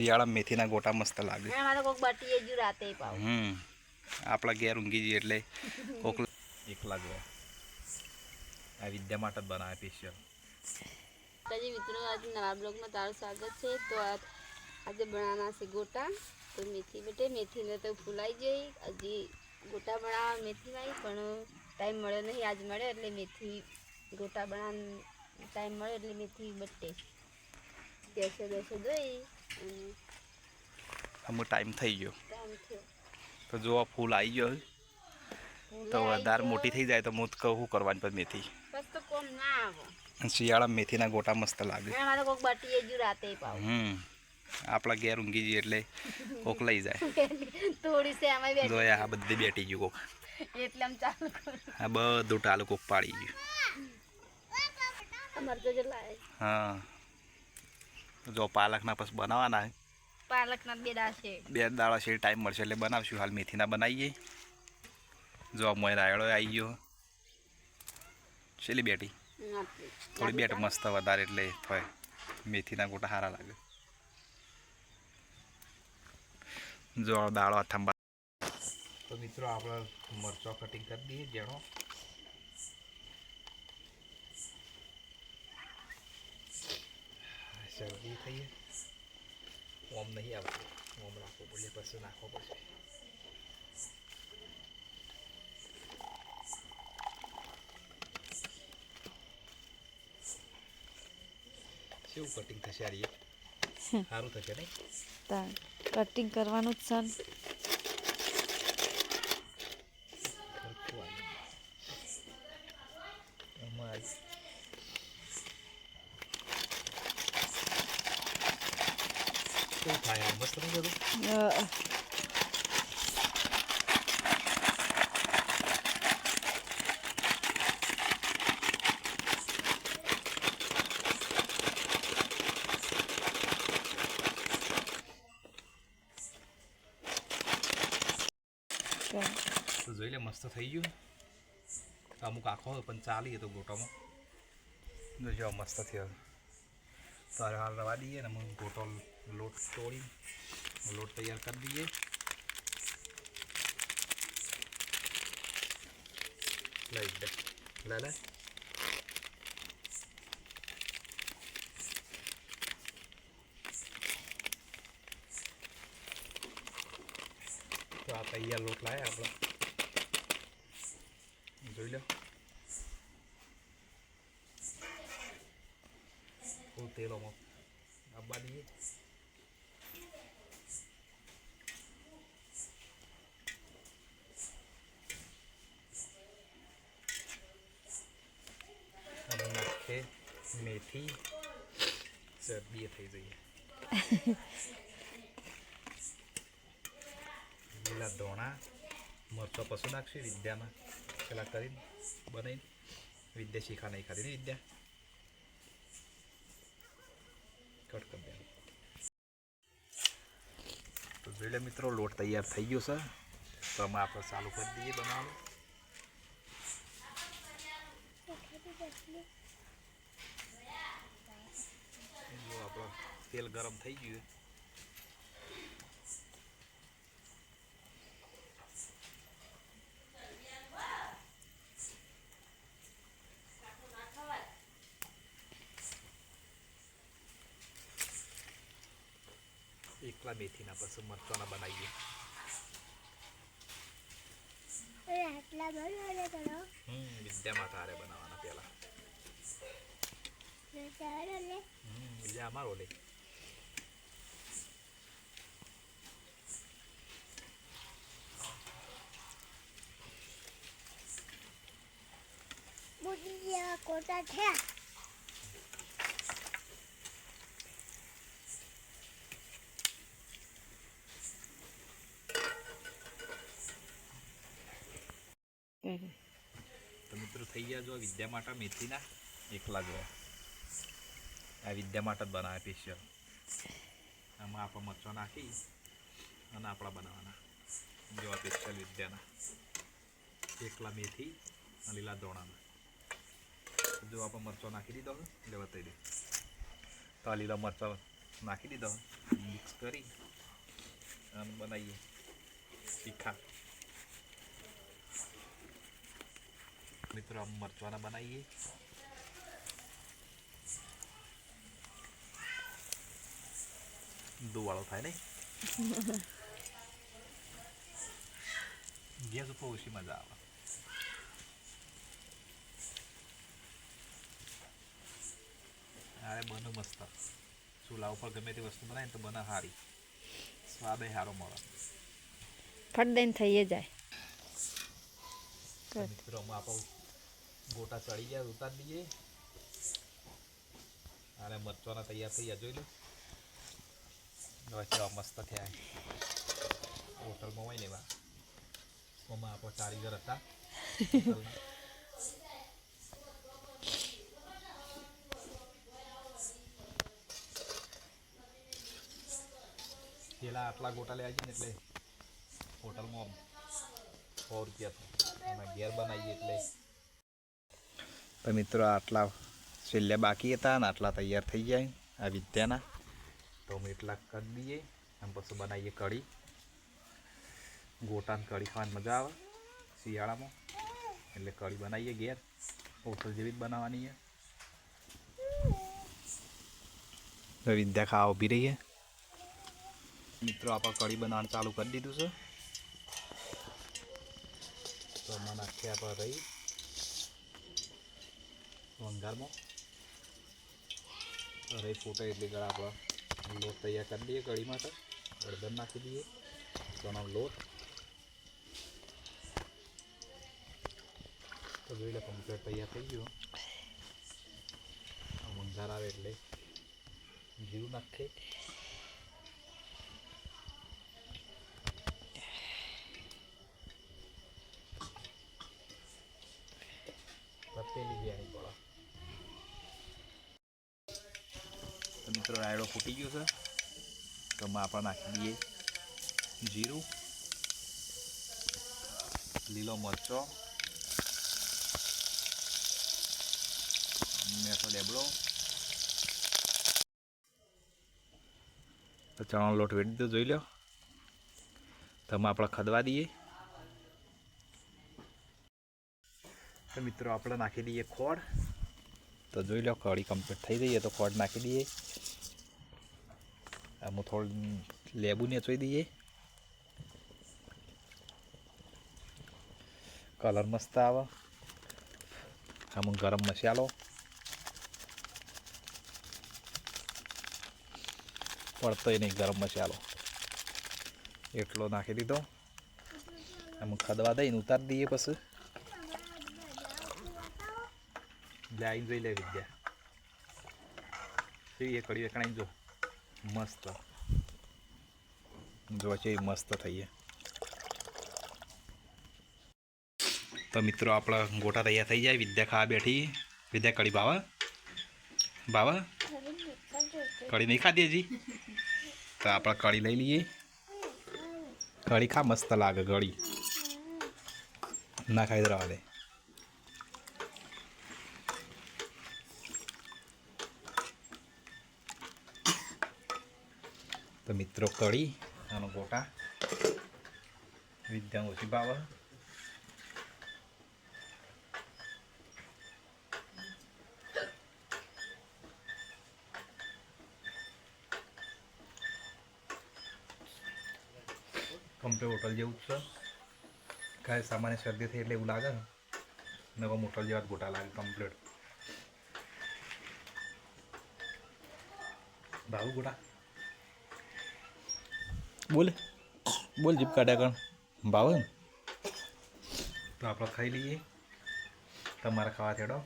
શિયાળા મેથીના ગોટા મસ્ત લાગે. હમ આપણા ઘેર ઊંઘી જઈએ એટલે કોક એકલા હોય આ વિદ્યા માટે બનાવે સ્પેશિયલ તાજી મિત્રો આજે નવા બ્લોગમાં તારું સ્વાગત છે. તો આ- આજે બનાવવાના છે ગોટા. તો મેથી બેટે મેથીને તો ફૂલાઈ જઈ હજી ગોટા બનાવવા મેથી નહીં પણ ટાઈમ મળ્યો નહીં આજ મળ્યો એટલે મેથી ગોટા બનાવવાનો ટાઈમ મળ્યો એટલે મેથી બટે. દેસો દેસો દોઈ અમુક ટાઈમ થઈ ગયો તો જો આ ફૂલ આવી ગયો તો વધારે મોટી થઈ જાય તો હું કહું કરવાની પણ મેથી શિયાળા મેથીના ગોટા મસ્ત લાગે હમ આપણા ઘેર ઊંઘી જઈએ એટલે કોક લઈ જાય આમાં આ બધી બેઠી ગયું કોક એટલે આમ ચાલુ આ બધું ટાલુ કોક પાડી ગયું હા જો પાલકના પછી બનાવવાના છે. પાલકના બે દાશે બે દાડા છે ટાઈમ મળશે એટલે બનાવશું. હાલ મેથીના બનાવીએ. જો મોય રાયડો આવી ગયો. છેલ્લી બેટી. થોડી બેટ મસ્ત વધારે એટલે થાય. મેથીના ગોટા સારા લાગે. જો દાળો થાંબા તો મિત્રો આપણે મરચો કટિંગ કરી દઈએ જેનો શરદી થઈએ ઓમ નહીં આવતું ઓમ રાખવું પડે પછી નાખવો પડશે કેવું કટિંગ થશે આ સારું થશે નહીં કટિંગ કરવાનું જ છે ને. ખરખું આવી એમાં આવી કેવું થાય આ? મસ્ત નહીં થતું અ, ચાલ. તો જોઈ લે મસ્ત થઈ ગયું. અમુક આખો પણ ચાલી તો ગોટામાં. જો મસ્ત થયો. તારે હાલ રવા દઈએ ને હું ગોટો લોટ તોડી લોટ તૈયાર કરી દઈએ. લઈ દે લે લે. તો આ તૈયાર લોટ લાયા આપણે. જોઈ લો. ફૂલ તેલોમાં આપવા દઈએ નાખે મેથી. શરદી થઈ જઈએ. લીલા ધોણા મરચો પશુ નાખશે વિદ્યામાં. પેલા કરીને બનાવીને વિદ્યા શીખા નહીં ખાધી ને વિદ્યા કટ કરી દે તો જોઈ મિત્રો લોટ તૈયાર થઈ ગયો છે તો અમે આપણે ચાલુ કરી દઈએ બનાવવાનું આપણો તેલ ગરમ થઈ ગયું એકલા મેથીના પછી મરચાના બનાવીએ હમ વિદ્યામાં તારે બનાવવાના પહેલા વિદ્યા અમારો લે કોટા છે તો મિત્રો થઈ ગયા જો વિદ્યા માટે મેથીના એકલા જો આ વિદ્યા માટે જ બનાવે સ્પેશિયલ આમાં આપણે મરચો નાખી અને આપણા બનાવવાના જો સ્પેશિયલ વિદ્યાના. એકલા મેથી અને લીલા દોણાના જો આપણે મરચો નાખી દીધો એટલે બતાવી દે. તો આ લીલા મરચા નાખી દીધો મિક્સ કરી અને બનાવીએ. તીખા. મિત્રો આમ મરચવાના બનાવીએ. દુવાળો થાય ને ગેસ ઉપર ઓછી મજા આવે. અરે બને મસ્ત. ચૂલા ઉપર ગમે તે વસ્તુ બનાવીને તો બને સારી. સ્વાદ સારો મળે. ફટ દઈને થઈ જાય. મિત્રો હું આપણે ગોટા ચડી ગયા, ઉતાર દઈએ. અને મરચાના તૈયાર થઈ ગયા જોઈ લો. કેવા મસ્ત થયા. હોટલમાં હોય ને એવા. ઓમાં આપણો કારીગર હતા. પેલા આટલા ગોટા લેવા ગયા ને એટલે હોટલમાં સો રૂપિયા અને ઘેર બનાવીએ એટલે તો મિત્રો આટલા છેલ્લે બાકી હતા અને આટલા તૈયાર થઈ જાય આ વિદ્યાના. તો અમે એટલા કરી દઈએ. અને પછી બનાવીએ કઢી. ગોટાને કઢી ખાવાની મજા આવે. શિયાળામાં. એટલે કઢી બનાવીએ ઘેર. હોટલ જેવી જ બનાવવાની છે. વિદ્યા ખાવા ઊભી રહીએ મિત્રો, આપણે કઢી બનાવવાનું ચાલુ કરી દીધું છે. તો મને આખી આપણે રહી. વંગારમાં રહી ફૂટે એટલી ગળા આપણે લોટ તૈયાર કરી દઈએ કઢી માટે. હળદર નાખી દઈએ. ચણાનો લોટ. તો જોઈ લે કમ્પ્લીટ તૈયાર થઈ ગયો. વંગાર આવે એટલે જીરું નાખીએ. પેલી બિયાણી પડે તો મિત્રો, રાયડો ફૂટી ગયો છે. તો એમાં આપણે નાખી દઈએ જીરું, લીલો મરચો મેઠો લેબડો તો ચણાનો લોટ વેડી દો જોઈ લો. તો એમાં આપણે ખદવા દઈએ. તો મિત્રો, આપણે નાખી દઈએ ખોડ તો જોઈ લો કઢી કમ્પ્લીટ થઈ જઈએ તો ખોડ નાખી દઈએ. આમાં થોડું લેબુ નેચોઈ દઈએ. કલર મસ્ત આવે. આમાં ગરમ મસાલો. પડતોય નહીં ગરમ મસાલો. એટલો નાખી દીધો. આમાં ખદવા દઈને ઉતારી દઈએ પછી. લે આવીને જોઈ લે વિદ્યા કેવી એ કડી વેકણાઈ જો. મસ્ત. જો છે મસ્ત થઈએ તો મિત્રો આપણા ગોટા તૈયાર થઈ જાય. વિદ્યા ખાવા બેઠી. વિદ્યા કડી ભાવા ભાવા કડી નહીં ખાધી હજી? તો આપણે કડી લઈ લઈએ. કડી ખા, મસ્ત લાગે કડી ના ખાઈ દે તો મિત્રો કળી આનો ગોટા વિદ્યા ઓછી બાવ કમ્પ્લીટ હોટલ જેવું જ છે. કાંઈ સામાન્ય શરદી થઈ એટલે એવું લાગે ને. નવા હોટલ જેવા જ ગોટા લાગે કમ્પ્લેટ ભાવું ગોટા? બોલ. બોલ જીપ કાઢ્યા કણ ભાવે? તો આપણે ખાઈ લઈએ. તમારે ખાવા છેડો